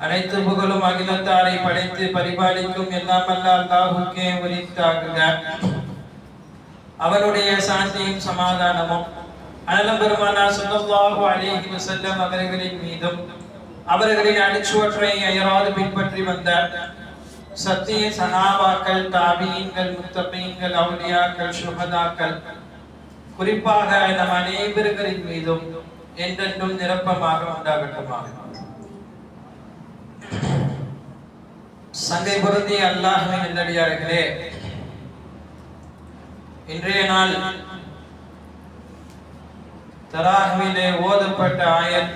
அனைத்து புகழும் அகிலத்தாரை படைத்து பரிபாலிக்கும் எல்லாம் அல்ல அல்லாஹுக்கே உரித்தாகுக. அவருடைய சாந்தியும் சமாதானமும் அனலம் பெருமானா ஸல்லல்லாஹு அலைஹி வஸல்லம் அவர்களின் மீதும் அவர்களின் அடிச்சுவற்றை அயராது பின்பற்றி வந்த சத்திய சனாபாக்கள் தாபீன்கள் முத்தபீன்கள் அவுலியாக்கள் சுகதாக்கள் குறிப்பாக நம் அனைவர்களின் மீதும் என்றென்றும் நிரப்பமாக உண்டாகட்டுமாக சங்கை பொருந்தி அல்லாஹுவின் நல்லடியார்களே இன்றைய நாள் தராஹ்விலே ஓதப்பட்ட ஆயத்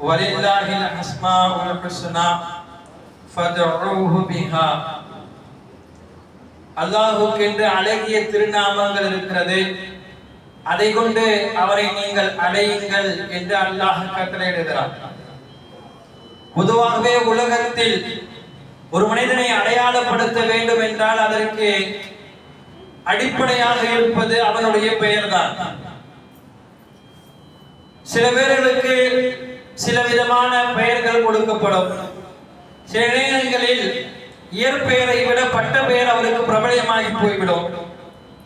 வலில்லாஹில் அஸ்மா அஸ்மாஉல் ஹுஸ்னா ஃபதுஊஹு பிஹா. அல்லாஹ்வுக்கென்று அழகிய திருநாமங்கள் இருக்கிறது. அதை கொண்டு அவரை நீங்கள் அடையுங்கள் என்று அல்லாஹ் கட்டளையிடுகிறார் பொதுவாகவே உலகத்தில் ஒரு மனிதனை அடையாளப்படுத்த வேண்டும் என்றால் அதற்கு அடிப்படையாக இருப்பது அவனுடைய பெயர்தான். சில பேர்களுக்கு சில விதமான பெயர்கள் கொடுக்கப்படும். சில நேரங்களில் இயற்பெயரை விட பட்ட பெயர் அவருக்கு பிரபலமாகி போய்விடும்.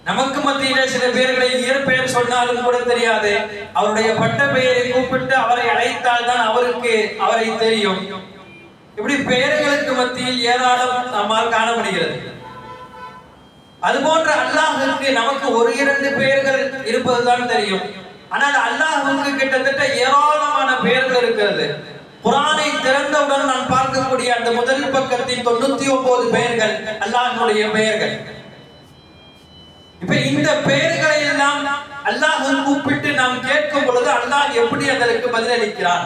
நமக்கு மத்தியில சில பேர்களை இயற்பெயர் சொன்னாலும் கூட தெரியாது. அவருடைய பட்ட பெயரை கூப்பிட்டு அவரை அழைத்தால் தான் அவருக்கு அவரை தெரியும். இப்படி பெயர்களுக்கு மத்தியில் ஏராளம் நம்மால் காணப்படுகிறது அது அதுபோன்ற அல்லாஹுக்கு நமக்கு ஒரு இரண்டு பெயர்கள் இருப்பதுதான் தெரியும். ஆனால் அல்லாஹுக்கு கிட்டத்தட்ட ஏராளமான பெயர்கள் இருக்கிறது. குரானை திறந்தவுடன் நான் பார்க்கக்கூடிய அந்த முதல் பக்கத்தின் தொண்ணூத்தி ஒன்பது பெயர்கள் அல்லாஹனுடைய பெயர்கள். இப்ப இந்த பெயர்களை எல்லாம் அல்லாஹ் கூப்பிட்டு நாம் கேட்கும் பொழுது அல்லாஹ் எப்படி அதற்கு பதிலளிக்கிறார்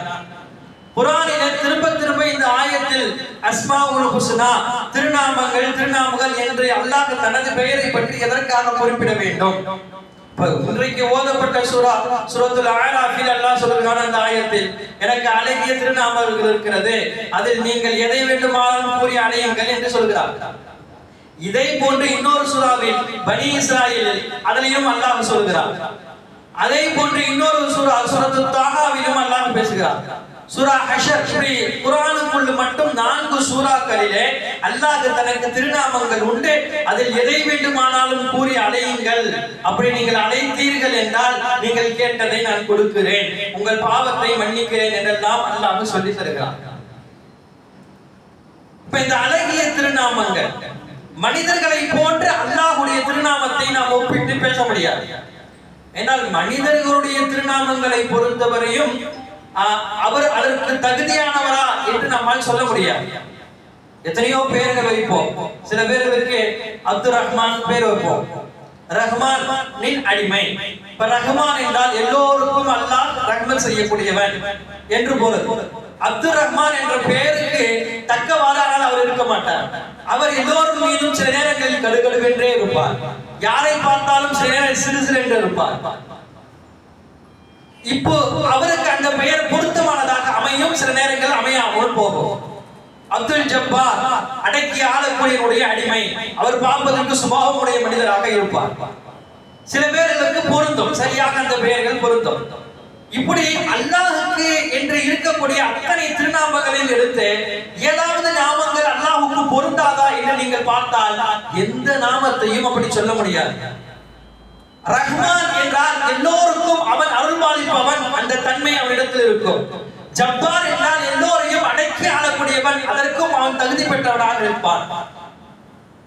குரானில திரும்ப திரும்ப இந்த ஆயத்தில் அஸ்மாவுல் ஹுஸ்னா திருநாமங்கள் திருநாமங்கள் என்று அல்லாஹ் தனது பெயரை பற்றி எதற்காக குறிப்பிட வேண்டும்? இன்றைக்கு ஓதப்பட்ட சூரா சுரத்துல ஆராஃபில் அல்லாஹ் சொல்கிறான் அந்த ஆயத்தில் எனக்கு அழகிய திருநாமங்கள் இருக்கிறது அதில் நீங்கள் எதை வேண்டுமானாலும் கூறி அடையுங்கள் என்று சொல்கிறார் இதை போன்று இன்னொரு சூறாவில் பனி இஸ்ராயில் அதிலையும் அல்லாஹ் சொல்கிறார். அதை போன்று இன்னொரு சூரா சூரத்து தாகாவிலும் அல்லாஹ் பேசுகிறார். சூரா ஹஷர் ஸ்ரீ குரானுக்குள் மட்டும் நான்கு சூறாக்களிலே அல்லாஹ் தனக்கு திருநாமங்கள் உண்டு. அதில் எதை வேண்டுமானாலும் கூறி அடையுங்கள். அப்படி நீங்கள் அழைத்தீர்கள் என்றால் நீங்கள் கேட்டதை நான் கொடுக்கிறேன். உங்கள் பாவத்தை மன்னிக்கிறேன் என்றெல்லாம் அல்லாஹ் சொல்லி தருகிறார் இப்ப இந்த அழகிய திருநாமங்கள் மனிதர்களை போன்று அல்லாஹுடைய திருநாமத்தை நாம் ஒப்பிட்டு பேச முடியாது. ஏனால் மனிதர்களுடைய திருநாமங்களை பொறுத்தவரையும் அவர் அதற்கு தகுதியானவரா என்று நம்மால் சொல்ல முடியாது. எத்தனையோ பெயர்கள் வைப்போம். சில பேர்களுக்கு அப்துல் ரஹ்மான் பேர் வைப்போம். ரஹ்மான் அடிமை. இப்ப ரஹ்மான் என்றால் எல்லோருக்கும் அல்லாஹ் ரஹ்மன் செய்யக்கூடியவன் என்று பொருள். அப்துல் ரஹ்மான் என்ற பெயருக்கு தக்கவாறானால் அவர் இருக்க மாட்டார். அவர் எல்லோரும் மீதும் சில நேரங்களில் கடுகடுவென்றே இருப்பார். யாரை பார்த்தாலும் சில நேரம் சிறு சிறு என்று இருப்பார். இப்போ அவருக்கு அந்த பெயர் பொருத்தமானதாக அமையும். சில நேரங்கள் அமையாமல் போகும். அப்துல் ஜப்பார் அடக்கி ஆளக்கூடியவருடைய அடிமை. அவர் பார்ப்பதற்கு சுபாவமுடைய மனிதராக இருப்பார். சில பேர்களுக்கு பொருந்தும். சரியாக அந்த பெயர்கள் பொருந்தும். இப்படி அல்லாஹுக்கு என்று இருக்கக்கூடிய அத்தனை திருநாமங்களில் எடுத்து ஏதாவது நாமங்கள் அல்லாஹுக்கு பொருந்தாதா என்று நீங்கள் பார்த்தால் எந்த நாமத்தையும் அப்படி சொல்ல முடியாது. ரஹ்மான் என்றால் எல்லோருக்கும் அவன் அருள்பாலிப்பவன் அந்த தன்மை அவனிடத்தில் இருக்கும். ஜப்பார் என்றால் எல்லோரையும் அடக்கி ஆளக்கூடியவன் அதற்கும் அவன் தகுதி பெற்றவனாக இருப்பான்.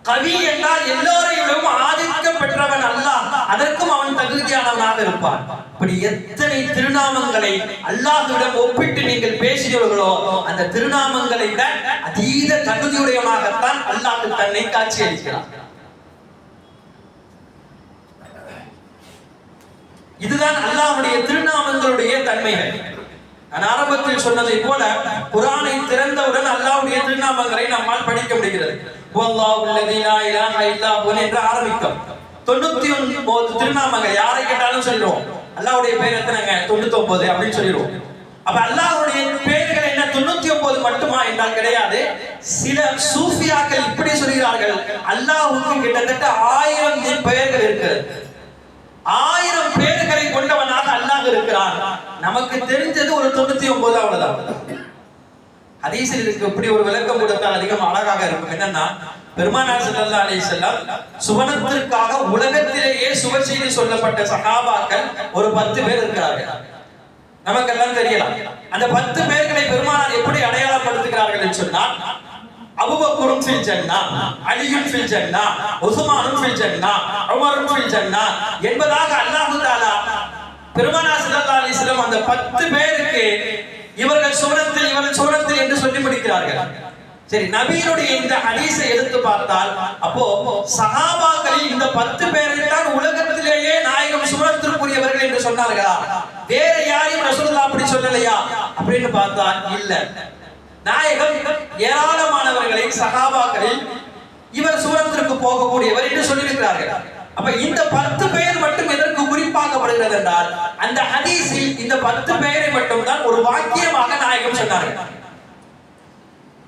கவி என்றால் எல்லோரையும் ஆதிக்கம் பெற்றவன் அல்லாஹ் அதற்கும் அவன் தகுதியானவனாக இருப்பான். இப்படி எத்தனை திருநாமங்களை அல்லாஹுடன் ஒப்பிட்டு நீங்கள் பேசுகிறீர்களோ அந்த திருநாமங்களை விட அதீத தகுதியுடையவனாகத்தான் அல்லாஹ் தன்னை காட்சி அளிக்கிறான் இதுதான் அல்லாஹுடைய திருநாமங்களுடைய தன்மைகள். நான் ஆரம்பத்தில் சொன்னதை போல குரானை திறந்தவுடன் அல்லாஹ்வுடைய திருநாமங்களை நம்மால் படிக்க முடிகிறது. வல்லாஹு அல்லதி லா இலாஹ இல்லா என்று ஆரம்பிக்கும். தொண்ணூத்தி ஒன்பது திருநாமங்கள் யாரை கேட்டாலும் சொல்லுவோம் அல்லாவுடைய பேர் எத்தனைங்க? தொண்ணூத்தி ஒன்பது அப்படின்னு சொல்லிடுவோம். அப்ப அல்லாஹ்வுடைய பேர்கள் என்ன? தொண்ணூத்தி ஒன்பது மட்டுமா என்றால் கிடையாது. சில சூஃபியாக்கள் இப்படி சொல்கிறார்கள். அல்லாஹ்வுக்கு கிட்டத்தட்ட ஆயிரம் பெயர்கள் இருக்கிறது ஆயிரம் பேர்களை கொண்டவனாக அல்லாஹ் இருக்கிறான். நமக்கு தெரிஞ்சது ஒரு தொண்ணூத்தி ஒன்பது அவ்வளவுதான். ஹதீஸில் இதுக்கு இப்படி ஒரு விளக்கம் கொடுத்தால் அதிகம் அழகாக இருக்கும். என்னன்னா பெருமானார் ஸல்லல்லாஹு அலி வஸல்லம் சுவனத்திற்காக உலகத்திலேயே சுப செய்தி சொல்லப்பட்ட சகாபாக்கள் ஒரு பத்து பேர் இருக்கிறார்கள். நமக்கெல்லாம் தெரியலாம். அந்த பத்து பேர்களை பெருமானார் எப்படி அடையாளப்படுத்துகிறார்கள் சொன்னால் அபுபக்கரும் ஃபில் ஜன்னா அலியும் ஃபில் ஜன்னா உஸ்மானும் ஃபில் ஜன்னா உமரும் ஃபில் ஜன்னா என்பதாக அல்லாஹ் தாலா பெருமானார் ஸல்லல்லாஹு அலி செல்லம் அந்த பத்து பேருக்கு இவர்கள் சுவனத்தில் இவர்கள் சுவனத்தில் என்று சொல்லி முடிக்கிறார்கள் சரி நபியினுடைய இந்த ஹதீஸை எடுத்து பார்த்தால் அப்போ சகாபாக்களில் இந்த பத்து பேரை தான் உலகத்திலேயே நாயகம் சுவனத்திற்குரியவர்கள் என்று சொன்னார்களா? வேற யாரையும் ரசூலுல்லாஹ் அப்படி சொல்லலையா? அப்படின்னு பார்த்தா இல்ல. நாயகம் ஏராளமானவர்களை சகாபாக்களில் இவர் சூரத்திற்கு போகக்கூடியவர் என்று சொல்லியிருக்கிறார்கள். அப்ப இந்த பத்து பெயர் மட்டும் எதற்கு குறிப்பாக்கப்படுகிறது என்றால் அந்த ஹதீஸில் இந்த பத்து பெயரை மட்டும் தான் ஒரு வாக்கியமாக நாயகம் சொன்னார்கள்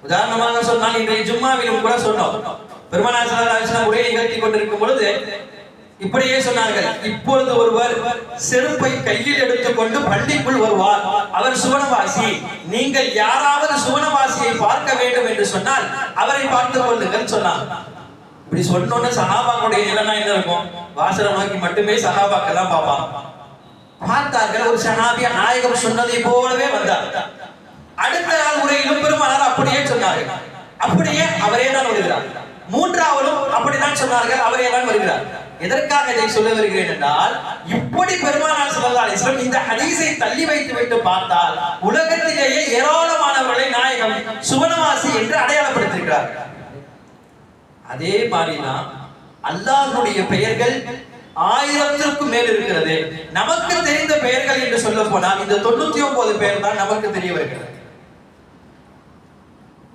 உதாரணமாக சொன்னால் இன்றைய ஜும்மாவிலும் கூட சொன்னோம். பெருமானார் ஸல்லல்லாஹு உரையை நிகழ்த்தி கொண்டிருக்கும் பொழுது இப்படியே சொன்னார்கள். இப்பொழுது ஒருவர் செருப்பை கையில் எடுத்துக்கொண்டு பள்ளிக்குள் வருவார். அவர் சுவனவாசி. நீங்கள் யாராவது சுவனவாசியை பார்க்க வேண்டும் என்று சொன்னால் அவரை பார்த்துக் கொள்ளுங்கள் சொன்னார். இப்படி சொன்னோன்னு சஹாபாக்களுடைய நிலைமை என்ன இருக்கும்? வாசலை நோக்கி மட்டுமே சஹாபாக்கள் பார்ப்பான் பார்த்தார்கள் ஒரு சஹாபியா நாயகம் சொன்னதை போலவே வந்தார். அடுத்த நாள் உரையிலும் பெருமானார் அப்படியே சொன்னார்கள். அப்படியே அவரே தான் வருகிறார். மூன்றாவதும் அப்படித்தான் சொன்னார்கள் அவரே தான் வருகிறார். எதற்காக இதை சொல்ல வருகிறேன் என்றால் இப்படி பெருமானார் சொல்லலாம் இஸ்லாம் இந்த ஹதீஸை தள்ளி வைத்து விட்டு பார்த்தால் உலகத்திலேயே ஏராளமானவர்களை நாயகம் சுவனவாசி என்று அடையாளப்படுத்திருக்கிறார்கள் அதே மாதிரிதான் அல்லாஹ்வுடைய பெயர்கள் ஆயிரத்திற்கும் மேல் இருக்கிறது. நமக்கு தெரிந்த பெயர்கள் என்று சொல்ல போனால் இந்த தொண்ணூத்தி ஒன்பது பெயர் தான் நமக்கு தெரிய வருகிறது.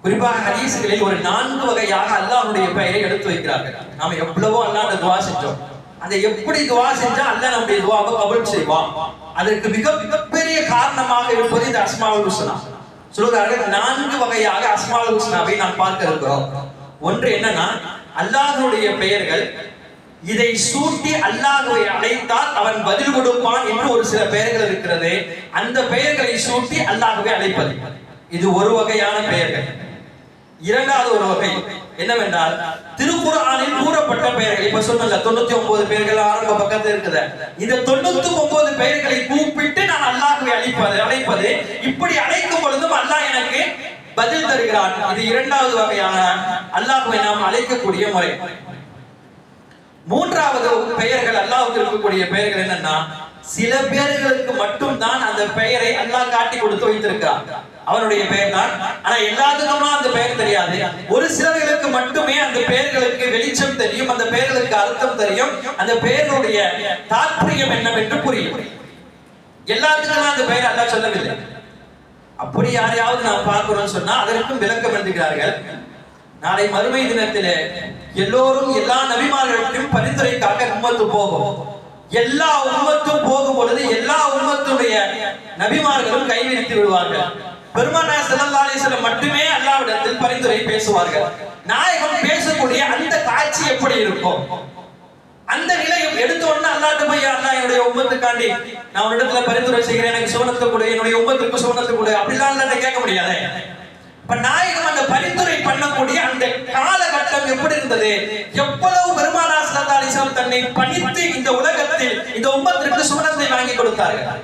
குறிப்பாக ஹதீஸ்களில் ஒரு நான்கு வகையாக அல்லாஹுடைய பெயரை எடுத்து வைக்கிறார்கள். நாம எவ்வளவோ அல்லாஹ் துவா செஞ்சோம். அதை எப்படி துவா செஞ்சா அல்லாஹ் நம்முடைய துவாவை கபூல் செய்வான்? அதற்கு மிக மிகப்பெரிய காரணமாக இருப்பது இந்த அஸ்மாவுல் ஹுஸ்னா. சொல்லுகிறார்கள் நான்கு வகையாக அஸ்மாவுல் ஹுஸ்னாவை நாம் பார்க்க இருக்கிறோம். ஒன்று என்னன்னா அல்லாஹுடைய பெயர்கள் இதை சூட்டி அல்லாஹுவை அழைத்தால் அவன் பதில் கொடுப்பான் என்று ஒரு சில பெயர்கள் இருக்கிறது. அந்த பெயர்களை சூட்டி அல்லாஹுவை அழைப்பது. இது ஒரு வகையான பெயர்கள். இரண்டாவது ஒரு வகை என்னவென்றால் திருக்குறானில் கூறப்பட்ட பெயர்கள். இப்ப சொன்னல தொண்ணூத்தி ஒன்பது பெயர்கள் ஆரம்ப பக்கத்தில் இருக்குது. இந்த தொண்ணூத்தி ஒன்பது பெயர்களை கூப்பிட்டு நான் அல்லாஹுவை அழைப்பது அழைப்பது. இப்படி அழைக்கும் பொழுதும் அல்லாஹ் எனக்கு பதில் தருகிறான். இது இரண்டாவது வகையான அல்லாஹுவை நாம் அழைக்கக்கூடிய முறை. மூன்றாவது பெயர்கள் அல்லாஹ்வுக்கு இருக்கக்கூடிய பெயர்கள் என்னன்னா சில பேர்களுக்கு மட்டும் தான் அந்த பெயரை அல்லாஹ் காட்டி கொடுத்து வைத்திருக்கிறான். அவனுடைய பெயர் தான் ஆனா எல்லாத்துக்குமா அந்த பெயர் தெரியாது. ஒரு சிலர்களுக்கு மட்டுமே அந்த பெயர்களுக்கு வெளிச்சம் தெரியும் அந்த பெயர்களுக்கு அர்த்தம் தெரியும். அந்த பெயர்களுடைய தாற்பயம் என்னவென்று புரியும். எல்லாத்துக்கும் அந்த பெயர் அல்லாஹ் சொல்லவில்லை. அப்படி யாரையாவது நாம் பார்க்கிறோம் சொன்னா அதற்கும் விளக்கம் எழுதுகிறார்கள் நாளை மறுமை தினத்திலே எல்லோரும் எல்லா நபிமார்களுக்கும் பரிந்துரைக்காக உம்மத்து போகும். எல்லா உம்மத்தும் போகும் பொழுது எல்லா உம்மத்துடைய நபிமார்களும் கைவிரித்து விடுவார்கள். பெருமானா ஸல்லல்லாஹு மட்டுமே அல்லாவிடத்தில் பரிந்துரை பேசுவார்கள். நாயகம் பேசக்கூடிய அந்த காட்சி எப்படி இருக்கும்? அந்த நிலையும் எடுத்த உடனே அல்லாஹ்ட்ட போய் அல்லாஹ் என்னுடைய உம்மத்துக்காண்டி நான் உன்னிடத்துல பரிந்துரை செய்கிறேன் எனக்கு சுவனத்தை கொடு என்னுடைய உம்மத்துக்கு சுவனத்தை கொடு. அப்படிலாம் அல்லாஹ்ட்ட கேட்க முடியாது. இப்ப நாயகம் அந்த பரிந்துரை பண்ணக்கூடிய அந்த காலகட்டம் எப்படி இருந்தது? எவ்வளவு பெருமானா ஸல்லல்லாஹு தன்னை பணித்து இந்த உலகத்தில் இந்த உம்மத்திற்கு சுவனத்தை வாங்கி கொடுத்தார்கள்?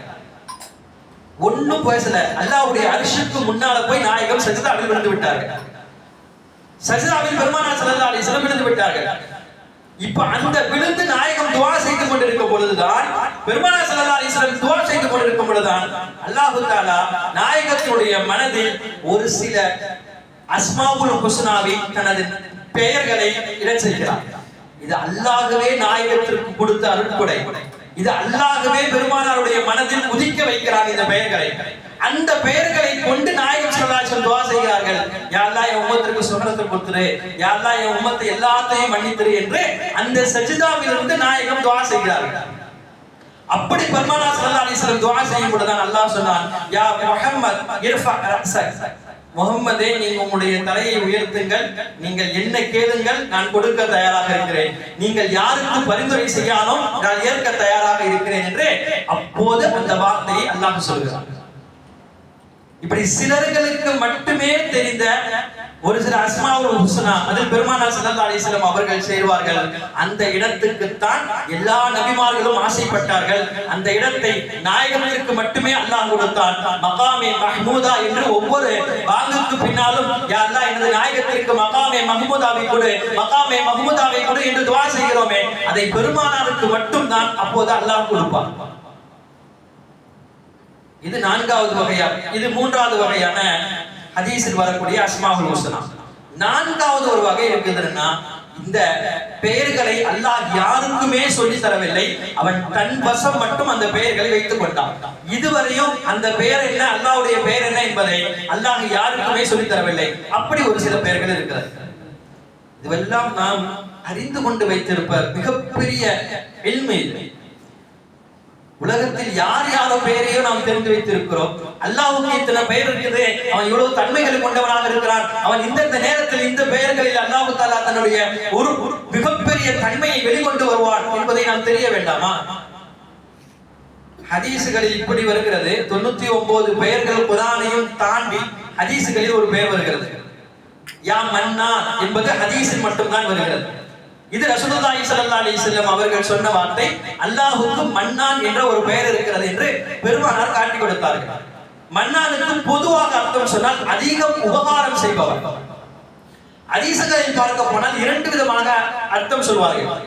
ஒண்ணும் பேசல. அல்லாவுடைய அரிசுக்கு முன்னால போய் நாயகம் சஜிதாவில் விழுந்து விட்டார்கள். சஜிதாவில் பெருமானா ஸல்லல்லாஹு விழுந்து விட்டார்கள். இப்ப அந்த விழுந்து நாயகம் துவா செய்து கொண்டிருக்கும் பொழுதுதான் பெருமானா ஸல்லல்லாஹு அலைஹி துவா செய்து கொண்டிருக்கும் பொழுதுதான் அல்லாஹ் தாலா நாயகத்தினுடைய மனதில் ஒரு சில அஸ்மாவுல் ஹுஸ்னாவை தனது பெயர்களை இடம் செய்கிறார். இது அல்லாகவே நாயகத்திற்கு கொடுத்த அருட்கொடை. இது அல்லாகவே பெருமானாருடைய மனதில் உதிக்க வைக்கிறார் இந்த பெயர்களை. அந்த பெயர்களை கொண்டு நாயகம் ஸல்லல்லாஹு துவா செய்கிறார்கள். யா என் உம்மத்திற்கு சுகரத்தை கொடுத்துரு. யா என் உம்மத்தை எல்லாத்தையும் மன்னித்துரு என்று அந்த சஜிதாவிலிருந்து நாயகம் துவா செய்கிறார்கள். அப்படி பர்மானா சல்லா அலிஸ்லம் துவா செய்யும் பொழுதுதான் அல்லாஹ் சொன்னான் யா முஹம்மத் இர்ஃபா ரஸக் முகம்மதே நீங்க உங்களுடைய தலையை உயர்த்துங்கள். நீங்கள் என்ன கேளுங்கள் நான் கொடுக்க தயாராக இருக்கிறேன். நீங்கள் யாருக்கு பரிந்துரை செய்யாலும் நான் ஏற்க தயாராக இருக்கிறேன் என்று அப்போது அந்த வார்த்தையை அல்லாஹ் சொல்கிறான். இப்படி சிலர்களுக்கு மட்டுமே தெரிந்த ஒரு சில அஸ்மாவுல் ஹுசனா அதில் பெருமானார் சல்லா அலைஹி அவர்கள் சேர்வார்கள் அந்த இடத்துக்கு தான் எல்லா நபிமார்களும் ஆசைப்பட்டார்கள். அந்த இடத்தை நாயகத்திற்கு மட்டுமே அல்லாஹ் கொடுத்தான். மகாமே மஹ்மூதா என்று ஒவ்வொரு வாங்குக்கு பின்னாலும் யாரா அல்லாஹ் எனது நாயகத்திற்கு மகாமே மஹ்மூதாவை கொடு மகாமே மஹ்மூதாவை கொடு என்று துவா செய்கிறோமே. அதை பெருமானாருக்கு மட்டும் தான் அப்போது அல்லாஹ் கொடுப்பான். இது நான்காவது வகையா? இது மூன்றாவது வகையான ஹதீஸில் வரக்கூடிய அஸ்மாஹுல் ஹுசனா நான்காவது ஒரு வகை இருக்குதுன்னா இந்த பெயர்களை அல்லாஹ் யாருக்குமே சொல்லி தரவில்லை. அவன் தன் வசம் மட்டும் அந்த பெயர்களை வைத்துக் கொண்டான். இதுவரையும் அந்த பெயர் என்ன அல்லாவுடைய பெயர் என்ன என்பதை அல்லாஹ் யாருக்குமே சொல்லி தரவில்லை. அப்படி ஒரு சில பெயர்கள் இருக்கிறது. இதுவெல்லாம் நாம் அறிந்து கொண்டு வைத்திருப்ப மிகப்பெரிய எளிமை இல்லை உலகத்தில் யார் யாரோ பெயரையும் நாம் தெரிந்து வைத்திருக்கிறோம். அல்லாவுக்கு இத்தனை பெயர் இருக்குது அவன் இவ்வளவு தன்மைகளை கொண்டவனாக இருக்கிறான். அவன் இந்தந்த நேரத்தில் இந்த பெயர்களில் அல்லாவு தாலா தன்னுடைய ஒரு ஒரு மிகப்பெரிய தன்மையை வெளிக்கொண்டு வருவான் என்பதை நாம் தெரிய வேண்டாமா? ஹதீசுகளில் இப்படி வருகிறது. தொண்ணூத்தி ஒன்பது பெயர்கள் குரானையும் தாண்டி ஹதீசுகளில் ஒரு பெயர் வருகிறது. யா மன்னா என்பது ஹதீஸில் மட்டும்தான் வருகிறது. இது ரசூலுல்லாஹி ஸல்லல்லாஹு அலைஹி வஸல்லம் அவர்கள் சொன்ன வார்த்தை அல்லாஹ்வுக்கு மன்னான் என்ற ஒரு பெயர் இருக்கிறது என்று பெருமானார் காட்டி கொடுத்தார்கள். மன்னானுக்கு பொதுவாக அர்த்தம் சொன்னால் அதிகம் உபகாரம் செய்பவர். ஹதீசுகளில் பார்க்க போனால் இரண்டு விதமாக அர்த்தம் சொல்வார்கள்.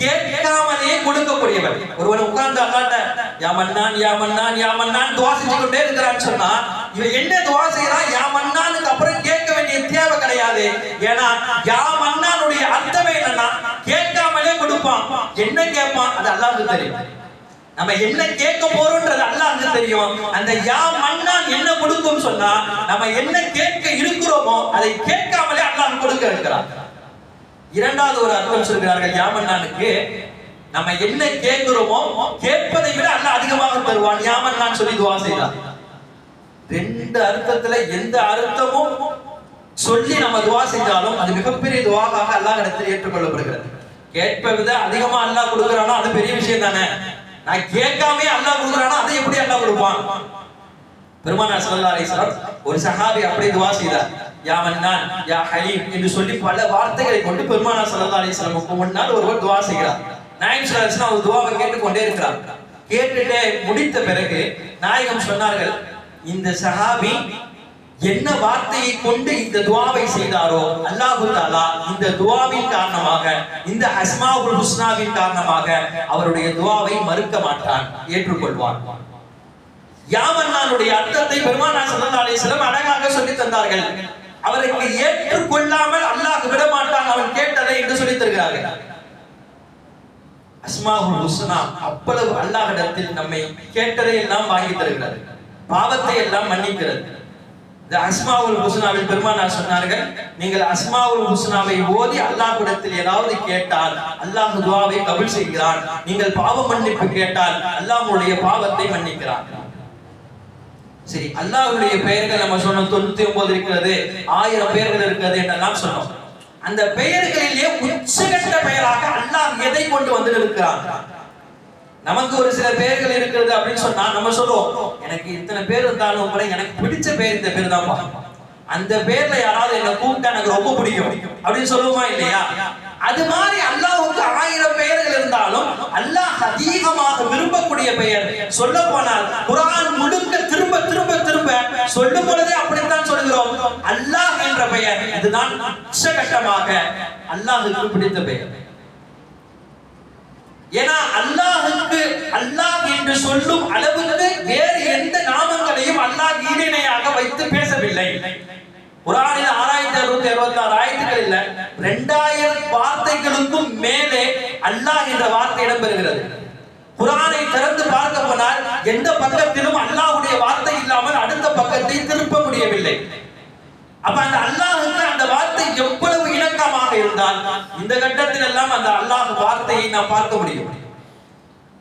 கேட்காமலே கொடுக்கக்கூடியவர். ஒருவன் உட்கார்ந்து அல்லாட்ட யா மன்னான் யா மன்னான் யா மன்னான் துவா செஞ்சு கொண்டே இருக்கிறான்னு சொன்னா இவன் என்ன துவா செய்யறான்? யா மன்னானுக்கு அப்புறம் கேட்க வேண்டிய தேவை கிடையாது. ஏன்னா யா மன்னானுடைய அர்த்தமே என்னன்னா கேட்காமலே கொடுப்பான். என்ன கேட்பான்? அது அல்லாஹ்வுக்கு தெரியும். நம்ம என்ன கேட்க போறோம்ன்றது அல்லாஹ்வுக்கு தெரியும். அந்த யா மன்னான் என்ன கொடுக்கும் சொன்னா நம்ம என்ன கேட்க இருக்கிறோமோ அதை கேட்காமலே அல்லாஹ் கொடுக்க இருக்கிறான். இரண்டாவது ஒரு அர்த்தம் சொல்கிறார்கள் யாமன்னானுக்கு நம்ம என்ன கேட்கிறோமோ கேட்பதை விட அல்ல அதிகமாக தருவான். யாமன்னான் சொல்லி துவா செய்தார் ரெண்டு அர்த்தத்துல எந்த அர்த்தமும் சொல்லி நம்ம துவா செஞ்சாலும் அது மிகப்பெரிய துவாவாக அல்லாஹ் இடத்தில் ஏற்றுக்கொள்ளப்படுகிறது. கேட்பது அதிகமா அல்லாஹ் கொடுக்குறானோ அது பெரிய விஷயம் தானே. நான் கேட்காம அல்லாஹ் கொடுக்குறானோ அதை எப்படி அல்லாஹ் கொடுப்பான்? பெருமானார் சல்லா அலிஸ்லாம் ஒரு சஹாபி அப்படியே துவா செய்தார். யா மன்னான் யா ஹலீம் என்று சொல்லி பல வார்த்தைகளை கொண்டு பெருமானார் ஸல்லல்லாஹு அலைஹி வஸல்லம் முன்னால் ஒருவர் துவா செய்கிறார். நாயகம் ஸல்லல்லாஹு அவர் துவாவை கேட்டுக்கொண்டே இருக்கிறார். கேட்டுட்டே முடித்த பிறகு நாயகம் சொன்னார்கள் இந்த சஹாபி என்ன வார்த்தையை கொண்டு இந்த துவாவை செய்தாரோ அல்லாஹு தாலா இந்த துவாவின் காரணமாக இந்த அஸ்மாவுல் ஹுஸ்னாவின் காரணமாக அவருடைய துவாவை மறுக்க மாட்டான் ஏற்றுக்கொள்வான். யாமன்னானுடைய அர்த்தத்தை பெருமானா ஸல்லல்லாஹு அலைஹி அழகாக சொல்லி தந்தார்கள். அவருக்கு ஏற்றுக்கொள்ளாமல் அல்லாஹ் விட மாட்டான் அவன் கேட்டதை என்று சொல்லி தருகிறார்கள். அஸ்மாவுல் ஹுஸ்னா அவ்வளவு அல்லாஹிடத்தில் நம்மை கேட்டதை எல்லாம் வாங்கி தருகிறது. பாவத்தை எல்லாம் மன்னிக்கிறது. இந்த அஸ்மாவுல் ஹுஸ்னாவில் பெருமானார் சொன்னார்கள் நீங்கள் அஸ்மாவுல் ஹுஸ்னாவை ஓதி அல்லாஹ்விடத்தில் ஏதாவது கேட்டால் அல்லாஹ் துவாவை கபில் செய்கிறான். நீங்கள் பாவ மன்னிப்பு கேட்டால் அல்லாஹ் உங்களுடைய பாவத்தை மன்னிக்கிறான். சரி அல்லாஹ்வுடைய பெயர்கள் நம்ம சொன்னோம் தொண்ணூத்தி ஒன்பது இருக்கிறது ஆயிரம் பெயர்கள் இருக்கிறது என்றெல்லாம் சொன்னோம். அந்த பெயர்களிலே உச்சகட்ட பெயராக அல்லாஹ் எதை கொண்டு வந்து இருக்கிறான் நமக்கு ஒரு சில பெயர்கள் இருக்கிறது அப்படின்னு சொன்னா நம்ம சொல்லுவோம் எனக்கு இத்தனை பேர் இருந்தாலும் கூட எனக்கு பிடிச்ச பேர் இந்த பேர் தான் அந்த பேர்ல யாராவது என்ன கூப்பிட்டா எனக்கு ரொம்ப பிடிக்கும். அப்படின்னு சொல்லுவோமா இல்லையா? அது மாதிரி அல்லாஹ்வுக்கு ஆயிரம் பெயர்கள் இருந்தாலும் அல்லாஹ் அதிகமாக விரும்பக்கூடிய பெயர். சொல்ல போனால் குரான் முழுக்க திரும்ப திரும்ப திரும்ப சொல்லும் பொழுதே அப்படித்தான் சொல்கிறோம் அல்லாஹ் என்ற பெயர் இதுதான் உச்சகட்டமாக அல்லாஹுக்கு பிடித்த பெயர். ஏன்னா அல்லாஹுக்கு அல்லாஹ் என்று சொல்லும் அளவுக்கு வேறு எந்த நாமங்களையும் அல்லாஹ் ஈடிணையாக வைத்து பேசவில்லை. குரானில் ஆறாயிரத்தி அறுபத்தி அறுபத்தி ஆறு ஆயிரத்துகள் இல்ல. ரெண்டாயிரம் வார்த்தைகளுக்கும் மேலே அல்லாஹ் என்ற வார்த்தை இடம்பெறுகிறது. குரானை திறந்து பார்க்க போனால் எந்த பக்கத்திலும் அல்லாஹுடைய வார்த்தை இல்லாமல் அடுத்த பக்கத்தை திருப்ப முடியவில்லை. அப்ப அந்த அல்லாஹுக்கு அந்த வார்த்தை எவ்வளவு இருந்தால் இந்த கட்டத்தில் எல்லாம் அந்த அல்லாஹ் வார்த்தையை நாம் பார்க்க முடியும்.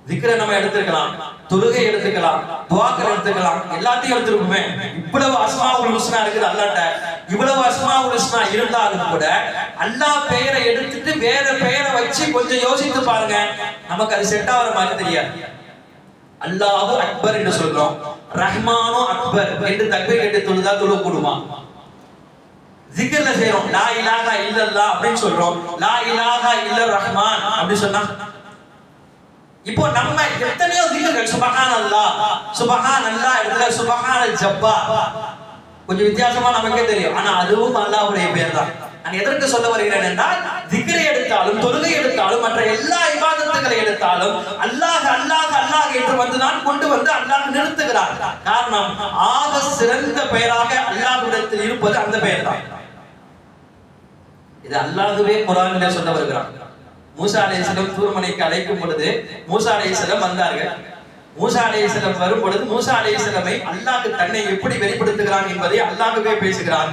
திக்ரை நம்ம எடுத்துக்கலாம் தொழுகை எடுத்துக்கலாம் துவாக்கர் எடுத்துக்கலாம் எல்லாத்தையும் எடுத்துருக்குமே இவ்வளவு அஸ்மாவுல் ஹுஸ்னா இருக்குது அல்லாட்ட. இவ்வளவு அஸ்மாவுல் ஹுஸ்னா இருந்தாலும் கூட அல்லாஹ் பெயரை எடுத்துட்டு வேற பெயரை வச்சு கொஞ்சம் யோசித்து பாருங்க. நமக்கு அது செட் ஆகிற மாதிரி தெரியாது. அல்லாஹு அக்பர் என்று சொல்றோம். ரஹ்மானோ அக்பர் என்று தக்பீர் கேட்டு தொழுதா தொழு கூடுமா ஜிக்கர்ல செய்யறோம் லா இலாஹா இல்லல்லா அப்படின்னு சொல்றோம். லா இலாஹா இல்ல ரஹ்மான் அப்படி சொன்னா இப்போ நம்ம எத்தனையோ ஜிக்கர்கள் சுபஹான் அல்லாஹ் சுபஹான் அல்லாஹ் இடத்துல சுபஹான் ஜப்பா கொஞ்சம் வித்தியாசமா நமக்கே தெரியும். ஆனா அதுவும் அல்லாஹ்வுடைய பேர் தான் நான் எதற்கு சொல்ல வருகிறேன் என்றால் திக்ரை எடுத்தாலும் தொழுகை எடுத்தாலும் மற்ற எல்லா இபாதத்துகளை எடுத்தாலும் அல்லாஹ் அல்லாஹ் அல்லாஹ் என்று வந்து நான் கொண்டு வந்து அல்லாஹ் நிறுத்துகிறார். காரணம் ஆக சிறந்த பெயராக அல்லாஹ்விடத்தில் இருப்பது அந்த பெயர் தான் இது அல்லாதவே குரானிலே சொல்ல வருகிறான் மூசா அலைஹிஸ்ஸலாம் தூர்மனைக்கு அழைக்கும் பொழுது மூசா அலைஹிஸ்ஸலாம் வந்தார்கள். மூசா அலைஹிஸ்ஸலாம் வரும் பொழுது மூசா அலைஹிஸ்ஸலாமை அல்லாஹ் தன்னை எப்படி வெளிப்படுத்துகிறான் என்பதை அல்லாஹ்வே பேசுகிறான்.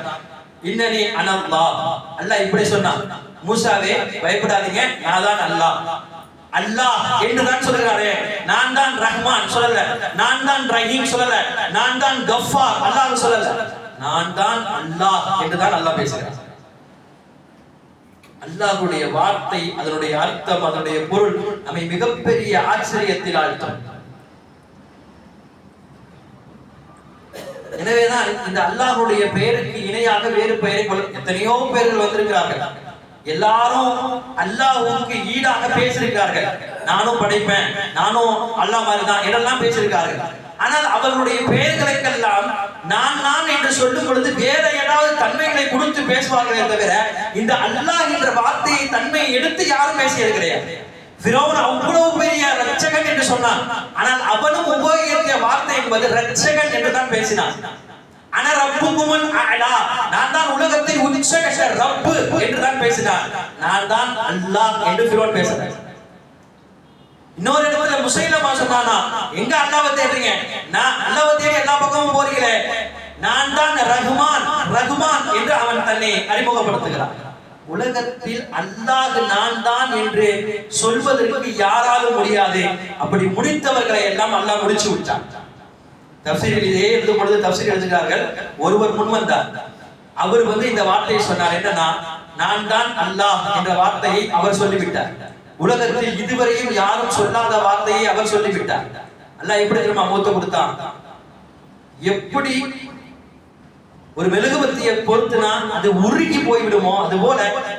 இன்னனி அனல்லா அல்லாஹ். இப்படி சொன்னான். மூசாவே பயப்படாதீங்க நான் தான் அல்லாஹ். அல்லாஹ் என்றுதான் சொல்லுகிறாரே சொல்கிறாரே. நான் தான் ரஹ்மான் சொல்லல. நான் தான் ரஹீம் சொல்லல. நான் தான் கஃபார் அல்லாஹ் சொல்லல. நான் தான் அல்லாஹ் என்றுதான் அல்லாஹ் பேசுகிறான். அல்லாஹுடைய வார்த்தை அதனுடைய அர்த்தம் அதனுடைய பொருள் நம்மை மிகப்பெரிய ஆச்சரியத்தில் ஆழ்த்தும். எனவேதான் இந்த அல்லாஹுடைய பெயருக்கு இணையாக வேறு பெயரை எத்தனையோ பேர்கள் வந்திருக்கிறார்கள். எல்லாரும் அல்லாஹுக்கு ஈடாக பேசியிருக்கிறார்கள். நானும் படைப்பேன் நானும் அல்லாஹ் மாதிரி தான் இதெல்லாம் பேசியிருக்கார்கள் ஆனால் அவர்களுடைய பெயர்களுக்கெல்லாம் நான் நான் என்று சொல்லும் பொழுது வேற ஏதாவது தன்மைகளை கொடுத்து பேசுவார்களே தவிர இந்த அல்லாஹ் என்ற வார்த்தையை தன்மையை எடுத்து யாரும் பேசியது கிடையாது. ஃபிரௌன் அவ்வளவு பெரிய ரட்சகன் என்று சொன்னான். ஆனால் அவனும் உபயோகித்த வார்த்தை என்பது ரட்சகன் என்று தான் பேசினான். ஆனா ரப்புகுமுன் அலா. நான் தான் உலகத்தின் உச்சகட்ட ரப்பு என்று தான் பேசினான். நான் தான் அல்லாஹ் என்று ஃபிரௌன் பேசினான். இன்னொரு இடத்துல முசைலமா சொன்னானா எங்க அல்லாவை தேடுறீங்க? நான் அல்லாவை தேடி எல்லா பக்கமும் போறீங்களே. நான் தான் ரகுமான் ரகுமான் என்று அவன் தன்னை அறிமுகப்படுத்துகிறான். உலகத்தில் அல்லாஹ் நான் தான் என்று சொல்வதற்கு யாராலும் முடியாது. அப்படி முடித்தவர்களை எல்லாம் அல்லாஹ் முடிச்சு விட்டான். தப்சீரில் இதே எழுதும் பொழுது தப்சீர் எழுதுகிறார்கள். ஒருவர் முன் வந்தார். அவர் வந்து இந்த வார்த்தையை சொன்னார். என்னன்னா நான் தான் அல்லாஹ் என்ற வார்த்தையை அவர் சொல்லிவிட்டார். உலகத்தில் இதுவரையும் யாரும் சொல்லாத வார்த்தையை அவர் சொல்லிவிட்டார் அல்லாஹ் எப்படி தெரியுமா மூத்த கொடுத்தான்? எப்படி ஒரு மெழுகுபத்தியை பொறுத்துனா அது உருகி போய்விடுமோ? அது போல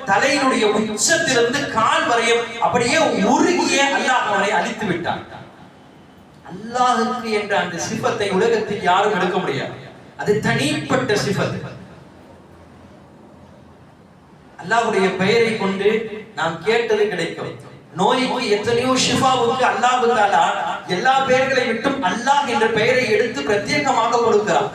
தலையினுடைய உச்சத்திலிருந்து கால் வரையும் அப்படியே உருகிய அல்லாஹ் அவனை அழித்து விட்டான். அல்லாஹுக்கு என்ற அந்த சிப்பத்தை உலகத்தில் யாரும் எடுக்க முடியாது. அது தனிப்பட்ட சிபத்து. அல்லாஹ்வுடைய பெயரை கொண்டு நாம் கேட்டது கிடைக்கும். நோய்க்கு எத்தனையோ ஷிஃபாவுக்கு அல்லாஹ் தாலா எல்லா பெயர்களை விட்டும் அல்லாஹ் என்ற பெயரை எடுத்து பிரத்யேகமாக கொடுக்கிறார்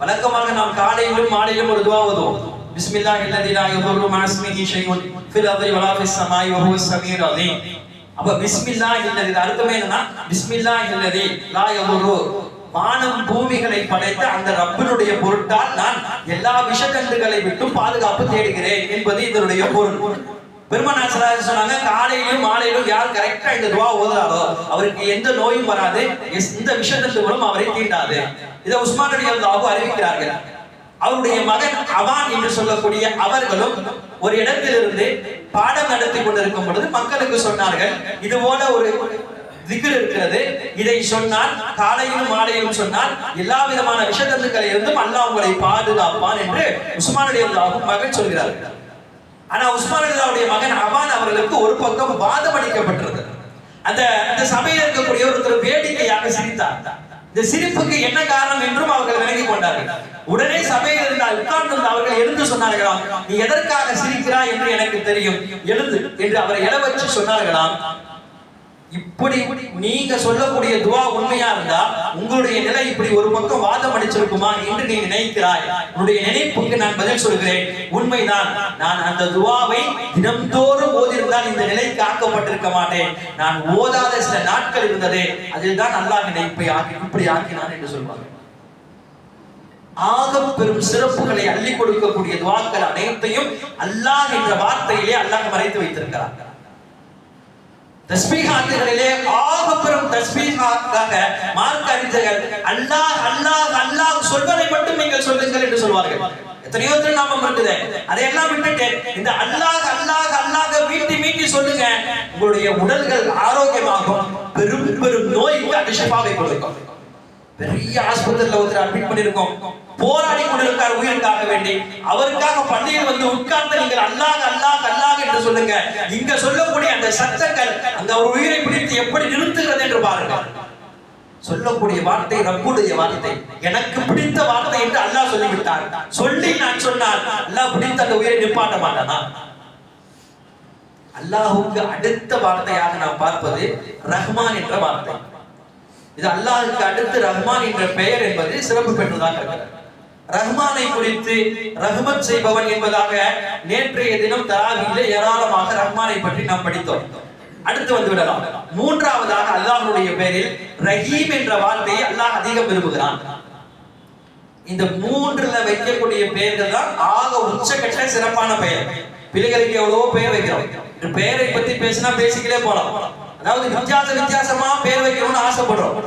வழக்கமாக நாம் காலையிலும் மாலையிலும் ஒரு துவா ஓதுவோம். பிஸ்மில்லாஹ் இல்லதி லா யதுர்ரு மஅ இஸ்மிஹி ஷைஉன் ஃபில் அர்தி வலா ஃபிஸ் ஸமாய் வ ஹுவஸ் ஸமீர் அலீம். அப்ப பிஸ்மில்லா இல்லதி இது அர்த்தம் என்னன்னா பிஸ்மில்லா இல்லதி லா யதுர்ரு வானம் பூமிகளை படைத்த அந்த ரப்பினுடைய பொருட்டால் நான் எல்லா விஷக்கண்டுகளை விட்டும் பாதுகாப்பு தேடுகிறேன் என்பது இதனுடைய பொருள். பெருமநாசராஜ் சொன்னாங்க காலையிலும் மாலையிலும் யார் கரெக்டா இந்த துவா ஓதுறாரோ அவருக்கு எந்த நோயும் வராது எந்த மூலம் அவரை தீண்டாது. இதை உஸ்மான் அலி அல்லாஹு அறிவிக்கிறார்கள். அவருடைய மகன் அவான் என்று சொல்லக்கூடிய அவர்களும் ஒரு இடத்திலிருந்து பாடம் நடத்தி கொண்டிருக்கும் பொழுது மக்களுக்கு சொன்னார்கள் இது போல ஒரு திகர் இருக்கிறது. இதை சொன்னால் காலையிலும் மாலையிலும் சொன்னால் எல்லா விதமான விஷத்தத்துக்களை இருந்தும் அல்லாஹ் உங்களை பாதுகாப்பான் என்று உஸ்மான் அலி அல்லாஹு மகன் சொல்கிறார்கள் ஆனா உஸ்மான் அல்லாவுடைய மகன் அவான் அவர்களுக்கு ஒரு பக்கம் வாதம் அளிக்கப்பட்டிருந்தது அந்த அந்த சபையில் இருக்கக்கூடிய ஒருத்தர் வேடிக்கையாக சிரித்தார். இந்த சிரிப்புக்கு என்ன காரணம் என்றும் அவர்கள் விளங்கி கொண்டார்கள். உடனே சபையில் இருந்தால் உட்கார்ந்து அவர்கள் எழுந்து சொன்னார்களாம் நீ எதற்காக சிரிக்கிறாய்? என்று எனக்கு தெரியும். எழுந்து என்று அவரை எழ வச்சு சொன்னார்களாம் இப்படி நீங்க சொல்லக்கூடிய துவா உண்மையா இருந்தா உங்களுடைய நிலை இப்படி ஒரு பக்கம் வாதம் அடிச்சிருக்குமா என்று நீ நினைக்கிறாய். உன்னுடைய நினைப்புக்கு நான் பதில் சொல்கிறேன். உண்மைதான். நான் அந்த துவாவை தினம்தோறும் ஓதிருந்தால் இந்த நிலைக்கு ஆக்கப்பட்டிருக்க மாட்டேன். நான் ஓதாத சில நாட்கள் இருந்ததே அதில் தான் அல்லாஹ் நினைப்பை ஆக்கி இப்படி ஆக்கினான் என்று சொல்வாங்க. ஆக பெரும் சிறப்புகளை அள்ளி கொடுக்கக்கூடிய துவாக்கள் அனைத்தையும் அல்லாஹ் என்ற வார்த்தையிலே அல்லாஹ் மறைத்து வைத்திருக்கிறார்கள் தஸ்பீகாத்துகளிலே ஆக பெரும் தஸ்பீகாக்காக மார்க்க அறிஞர்கள் அல்லாஹ் அல்லாஹ் அல்லாஹ் சொல்வதை மட்டும் நீங்கள் சொல்லுங்கள் என்று சொல்வார்கள். எத்தனையோ திருநாமம் இருக்குது. அதையெல்லாம் விட்டுட்டு இந்த அல்லாஹ் அல்லாஹ் அல்லாஹ் மீட்டி மீட்டி சொல்லுங்க. உங்களுடைய உடல்கள் ஆரோக்கியமாகும். பெரும் பெரும் நோய்க்கு அடிஷபாவை கொடுக்கும் பெரிய ஆஸ்பத்திரியில ஒருத்தர் அட்மிட் பண்ணிருக்கோம் போராடி கொண்டிருக்கார் உயிருக்காக வேண்டி. அவருக்காக பள்ளியில் வந்து உட்கார்ந்து நீங்கள் அல்லாஹ் அல்லாஹ் அல்லாஹ் என்று சொல்லுங்க. இங்க சொல்லக்கூடிய அந்த சத்தங்கள் அந்த ஒரு உயிரை பிடித்து எப்படி நிறுத்துகிறது என்று பாருங்க சொல்லக்கூடிய வார்த்தை ரப்புடைய வார்த்தை. எனக்கு பிடித்த வார்த்தை என்று அல்லாஹ் சொல்லிவிட்டார். சொல்லி நான் சொன்னால் அல்லாஹ் பிடித்த அந்த உயிரை நிப்பாட்ட மாட்டானா? அல்லாஹுக்கு அடுத்த வார்த்தையாக நாம் பார்ப்பது ரஹ்மான் என்ற வார்த்தை. இது அல்லாஹுக்கு அடுத்து ரஹ்மான் என்ற பெயர் என்பது சிறப்பு பெற்றதாக இருக்கிறது. ரஹ்மானை குறித்து ரஹ்மத் செய்பவன் என்பதாக நேற்றைய தினம் தராவிலே ஏராளமாக ரஹ்மானை பற்றி நாம் படித்தோம். அடுத்து வந்து விடலாம். மூன்றாவதாக அல்லாஹ்வுடைய பெயரில் ரஹீம் என்ற வார்த்தையை அல்லாஹ் அதிகம் விரும்புகிறான். இந்த மூன்றுல வைக்கக்கூடிய பெயர்கள் தான் ஆக உச்சகட்ட சிறப்பான பெயர். பிள்ளைகளுக்கு எவ்வளவோ பெயர் வைக்கிறோம். பெயரை பத்தி பேசினா பேசிக்கிட்டே போலாம். அதாவது வித்தியாச வித்தியாசமா பெயர் வைக்கணும்னு ஆசைப்படுறோம்.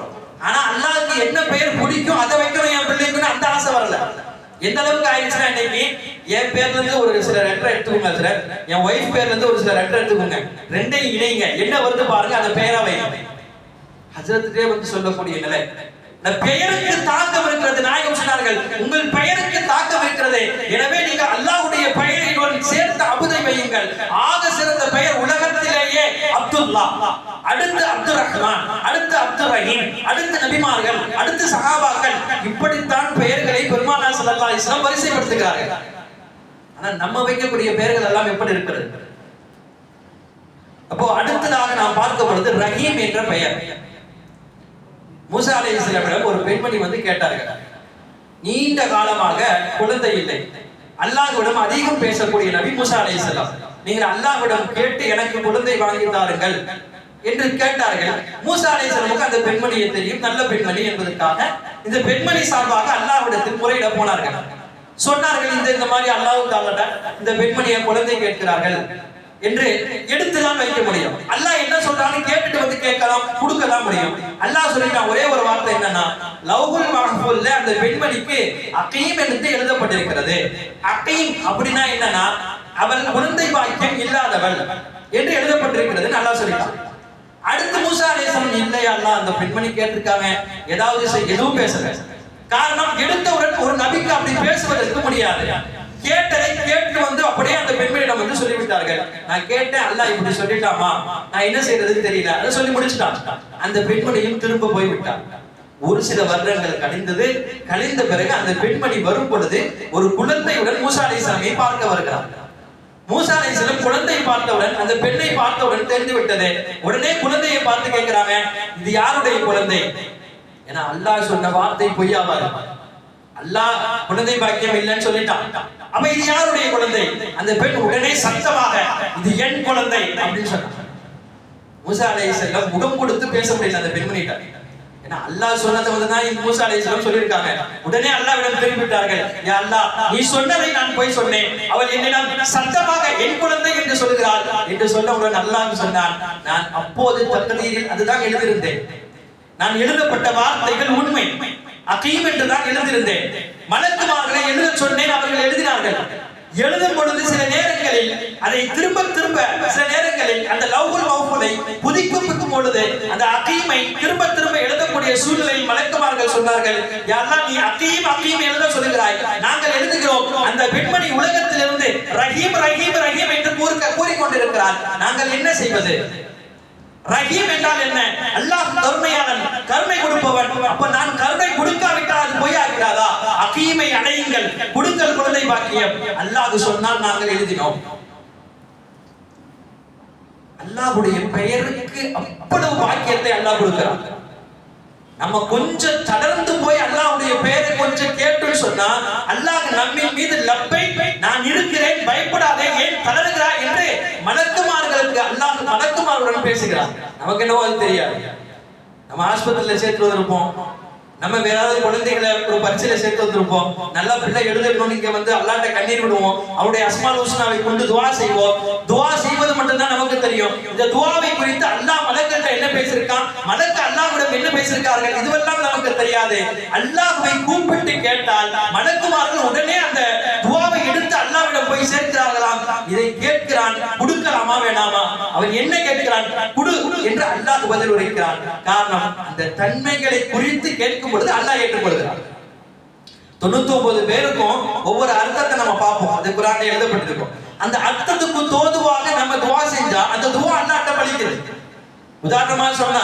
ஆனா அல்லாவுக்கு என்ன பெயர் பிடிக்கும் அதை வைக்கணும் என் பிள்ளைக்குன்னு அந்த ஆசை வரல. எந்த அளவுக்கு ஆயிடுச்சுன்னா இன்னைக்கு என் பேர்ல இருந்து ஒரு சில லெட்டர் எடுத்துக்கோங்க சார் என் ஒய்ஃப் பேர்ல இருந்து ஒரு சில லெட்டர் எடுத்துக்கோங்க. ரெண்டையும் இணைங்க. என்ன வருது பாருங்க அந்த பெயரா வைங்க. ஹசரத்துக்கே வந்து சொல்லக்கூடிய நிலை. இந்த பெயருக்கு தாக்கம் இருக்கிறது நாயகம் சொன்னார்கள். உங்கள் பெயருக்கு தாக்கம் இருக்கிறது. எனவே நீங்க அல்லாஹ்வுடைய பெயரை சேர்த்து அபுதை வையுங்கள். ஆக சிறந்த பெயர் உலகத்திலேயே அப்துல்லா. அடுத்து அப்துல் ரஹ்மான் அடுத்து அப்துல் ரஹீம் அடுத்து நபிமார்கள் அடுத்து சகாபாக்கள் இப்படித்தான் பெயர்களை பெருமானா சல்லா இஸ்லாம் வரிசைப்படுத்துகிறார்கள். ஆனா நம்ம வைக்கக்கூடிய பெயர்கள் எல்லாம் எப்படி இருக்கிறது? அப்போ அடுத்ததாக நாம் பார்க்க பொழுது ரஹீம் என்ற பெயர். மூசா அலைஹிஸ்ஸலாமிடம் ஒரு பெண்மணி வந்து கேட்டார்கள். நீண்ட காலமாக குழந்தை இல்லை. அல்லாஹ்விடம் அதிகம் பேசக்கூடிய நபி மூசா அலைஹிஸ்ஸலாம் நீங்கள் அல்லாஹ்விடம் கேட்டு எனக்கு குழந்தை வாங்கி தாருங்கள் என்று கேட்டார்கள். மூசா அலைஹிஸ்ஸலாமுக்கு அந்த பெண்மணியை தெரியும். நல்ல பெண்மணி என்பதற்காக இந்த பெண்மணி சார்பாக அல்லாவிடத்தில் முறையிட போனார்கள். சொன்னார்கள் இந்த இந்த மாதிரி அல்லாஹ் தாலட்ட இந்த பெண்மணியை குழந்தை கேட்கிறார்கள் என்று எடுத்துதான் வைக்க முடியும். அல்லாஹ் என்ன சொல்றான்னு கேட்டுட்டு வந்து கேட்கலாம் கொடுக்கலாம் முடியும். அல்லாஹ் சொல்லிட்டான் ஒரே ஒரு வார்த்தை என்னன்னா லவ்ஹுல் மஹ்ஃபூல்ல அந்த பெண்மணிக்கு அகீம் என்று எழுதப்பட்டிருக்கிறது. அகீம் அப்படின்னா என்னன்னா அவள் குழந்தை பாக்கியம் இல்லாதவள் என்று எழுதப்பட்டிருக்கிறது நல்லா சொல்லிட்டான். அடுத்து மூசா அலைஹிஸ்ஸலாம் இல்லையா அந்த பெண்மணி கேட்டிருக்காங்க. ஏதாவது எதுவும் பேசல. காரணம் எடுத்தவுடன் ஒரு நபிக்கு அப்படி பேசுவதற்கு முடியாது. கேட்டதை கேட்டு வந்து அப்படியே அந்த பெண்மணியிடம் வந்து சொல்லிவிட்டார்கள். நான் கேட்டேன் அல்ல இப்படி சொல்லிட்டாமா? நான் என்ன செய்யறதுன்னு தெரியல. அதை சொல்லி முடிச்சுட்டான். அந்த பெண்மணியும் திரும்ப போய்விட்டான். ஒரு சில வருடங்கள் கழிந்தது. கழிந்த பிறகு அந்த பெண்மணி வரும் பொழுது ஒரு குழந்தையுடன் மூசா அலைஹிஸ்ஸலாமை பார்க்க வருகிறார் மூசா குழந்தையை குழந்தை பார்த்தவுடன் அந்த பெண்ணை பார்த்தவுடன் தெரிந்து விட்டது. உடனே குழந்தையை பார்த்து கேட்கிறாங்க இது யாருடைய குழந்தை? ஏன்னா அல்லாஹ் சொன்ன வார்த்தை பொய்யாவாரு அல்லாஹ் குழந்தை பாக்கியம் இல்லைன்னு சொல்லிட்டான். அப்ப இது யாருடைய குழந்தை? அந்த பெண் உடனே சத்தமாக இது என் குழந்தை அப்படின்னு சொன்னான். மூசா அலைஹிஸ்ஸலாம் முகம் கொடுத்து பேச முடியல அந்த பெண்மணிட்ட ஏன்னா அல்லாஹ் சொன்னதை வந்து தான் இந்த மூசா அலைஹிஸ்ஸலாம் சொல்லியிருக்காங்க. உடனே அல்லாஹ்விடம் திரும்பிவிட்டார்கள். யா அல்லாஹ் நீ சொன்னதை நான் போய் சொன்னேன். அவள் என்னிடம் சத்தமாக என் குழந்தை என்று சொல்கிறாள் என்று சொன்னவுடன் அல்லாஹ் சொன்னான். நான் அப்போது தக்கதீரில் அதுதான் எழுதியிருந்தேன். நான் எழுதப்பட்ட வார்த்தைகள் உண்மை. அகீம் என்று தான் எழுதியிருந்தேன். மலக்குமார்களை எழுத சொன்னேன். அவர்கள் எழுதினார்கள். எழுதும் பொழுது சில நேரங்களில் அதை திரும்ப திரும்ப சில நேரங்களில் அந்த லவ்குல் மௌஃபுலை புதுப்பிக்கும் பொழுது அந்த அகீமை திரும்ப திரும்ப எழுதக்கூடிய சூழ்நிலையில் மலக்குமார்கள் சொன்னார்கள் யாரெல்லாம் நீ அகீம் அகீம் எழுத சொல்லுகிறாய். நாங்கள் எழுதுகிறோம் அந்த பெண்மணி உலகத்திலிருந்து ரஹீம் ரஹீம் ரஹீம் என்று கூறுக்க கூறிக்கொண்டிருக்கிறார். நாங்கள் என்ன செய்வது? ரஹீம் என்றால் என்ன? அல்லாஹ் கருணையாளன் கருணை கொடுப்பவன். அப்ப நான் கருணை கொடுக்காவிட்டால் அது பொய்யாகிறாதா அகீமை அடையுங்கள். கொடுங்கள் குழந்தை பாக்கியம். அல்லாஹ் சொன்னால் நாங்கள் எழுதினோம். அல்லாஹ்வுடைய பெயருக்கு அவ்வளவு பாக்கியத்தை அல்லாஹ் கொடுக்கிறான். நம்ம கொஞ்சம் தளர்ந்து போய் அல்லாஹ்வுடைய பெயரை கொஞ்சம் கேட்டுன்னு சொன்னா அல்லாஹ் நம்மின் மீது லப்பை நான் இருக்கிறேன் பயப்படாதே ஏன் தளருகிறாய்? என்று மணக்குமார்களுக்கு அல்லாஹ் மணக்குமாருடன் பேசுகிறார் நமக்கு என்னவோ அது தெரியாது. நம்ம ஆஸ்பத்திரியில சேர்த்து வந்திருப்போம். நம்ம ஏதாவது குழந்தைகளை ஒரு பரீட்சையில சேர்த்து வந்திருப்போம். நல்லா பிள்ளை எழுதணும் இங்க வந்து அல்லாட்ட கண்ணீர் விடுவோம். அவருடைய அஸ்மால் உஸ்னாவை கொண்டு துவா செய்வோம். துவா செய்வது மட்டும்தான் நமக்கு தெரியும். இந்த துவாவை குறித்து அல்லாஹ் மலக்கிட்ட என்ன பேசியிருக்கான்? மலக்கு அல்லாஹ்விடம் என்ன பேசியிருக்கார்கள்? இதுவெல்லாம் நமக்கு தெரியாது. அல்லாஹ்வை கூப்பிட்டு கேட்டால் மலக்குமார்கள் உடனே அந்த துவாவை எடுத்து அல்லாஹ்விடம் போய் சேர்க்கிறார்களாம். இதை கேட்கிறான். கொடுக்கலாமா வேணாமா அவன் என்ன கேட்கிறான்? குடு என்று அல்லாஹ் பதில் உரைக்கிறான். காரணம் அந்த தன்மைகளை குறித்து கேட்கும் பொழுது அல்லாஹ் ஏற்றுக்கொள்கிறான். தொண்ணூத்தி ஒன்பது பேருக்கும் ஒவ்வொரு அர்த்தத்தை நம்ம பார்ப்போம். அது குரான் எழுதப்பட்டிருக்கும். அந்த அர்த்தத்துக்கு தோதுவாக நம்ம துவா செஞ்சா அந்த துவா அல்லாட்ட பழிக்கிறது. உதாரணமா சொன்னா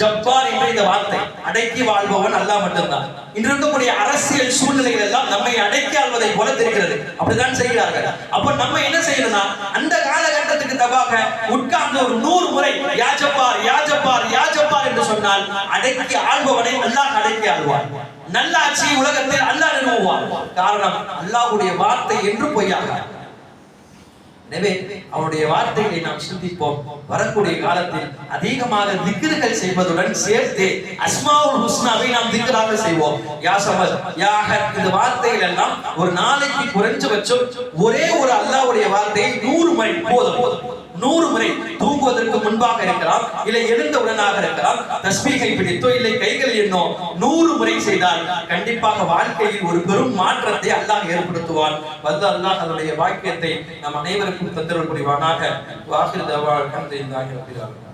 ஜப்பார் என்ற இந்த வார்த்தை அடக்கி வாழ்பவன் அல்லாஹ் மட்டும்தான். இன்று இருக்கக்கூடிய அரசியல் சூழ்நிலைகள் எல்லாம் நம்மை அடக்கி ஆள்வதை போல தெரிகிறது. அப்படிதான் செய்கிறார்கள். அப்ப நம்ம என்ன செய்யணும்னா அந்த காலகட்டத்துக்கு தபாக உட்கார்ந்து ஒரு நூறு முறை யாஜப்பார் யாஜப்பார் யாஜப்பார் என்று சொன்னால் அடக்கி ஆள்பவனை அல்லாஹ் அடக்கி ஆழ்வார் நல்லாட்சி உலகத்தில் அல்லாஹ் நிறுவுவார் காரணம் அல்லாஹ்வுடைய வார்த்தை என்று பொய்யாக. எனவே அவருடைய வார்த்தைகளை நாம் சிந்திப்போம். வரக்கூடிய காலத்தில் அதிகமாக திக்ருகள் செய்வதுடன் சேர்த்து அஸ்மாவுல் ஹுஸ்னாவை நாம் திக்ராக செய்வோம். யா சமர் யாக இந்த வார்த்தைகள் எல்லாம் ஒரு நாளைக்கு குறைஞ்சபட்சம் ஒரே ஒரு அல்லாவுடைய வார்த்தையை நூறு மணி போதும். நூறு முறை தூங்குவதற்கு முன்பாக இருக்கலாம் இல்லை எழுந்தவுடனாக இருக்கலாம் தஸ்மீகை பிடித்தோ இல்லை கைகள் எண்ணோ நூறு முறை செய்தால் கண்டிப்பாக வாழ்க்கையில் ஒரு பெரும் மாற்றத்தை அல்லாஹ் ஏற்படுத்துவான். வந்து அல்லாஹ் அதனுடைய வாக்கியத்தை நம் அனைவருக்கும் தந்தரவு புரிவானாக வாக்கில் தவா அல்ஹம்துலில்லாஹி ரப்பில் ஆலமீன்.